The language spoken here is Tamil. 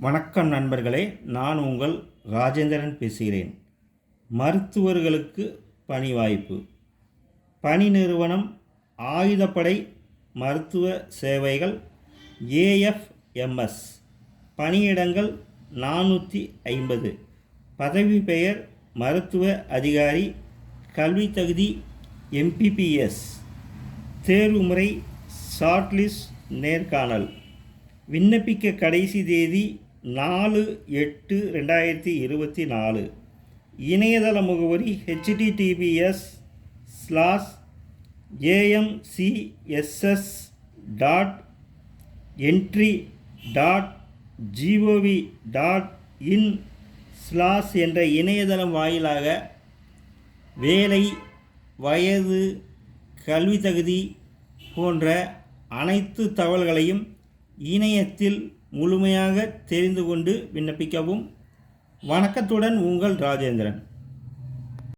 வணக்கம் நண்பர்களே நான் உங்கள் ராஜேந்திரன் பேசுகிறேன். மருத்துவர்களுக்கு பணி வாய்ப்பு. பணி நிறுவனம் ஆயுதப்படை மருத்துவ சேவைகள் ஏஎஃப்எம்எஸ் பணியிடங்கள் நானூற்றி ஐம்பது. பதவி பெயர் மருத்துவ அதிகாரி கல்வி தகுதி எம்பிபிஎஸ் தேர்வுமுறை ஷார்ட்லிஸ்ட் நேர்காணல். விண்ணப்பிக்க கடைசி தேதி நாலு எட்டு ரெண்டாயிரத்தி இருபத்தி நாலு. இணையதள முகவரி HTTPS slash AMCSS dot entry dot GOV dot in slash என்ற இணையதளம் வாயிலாக வேலை வயது கல்வி தகுதி போன்ற அனைத்து தகவல்களையும் இணையத்தில் முழுமையாக தெரிந்து கொண்டு விண்ணப்பிக்கவும். வணக்கத்துடன் உங்கள் ராஜேந்திரன்.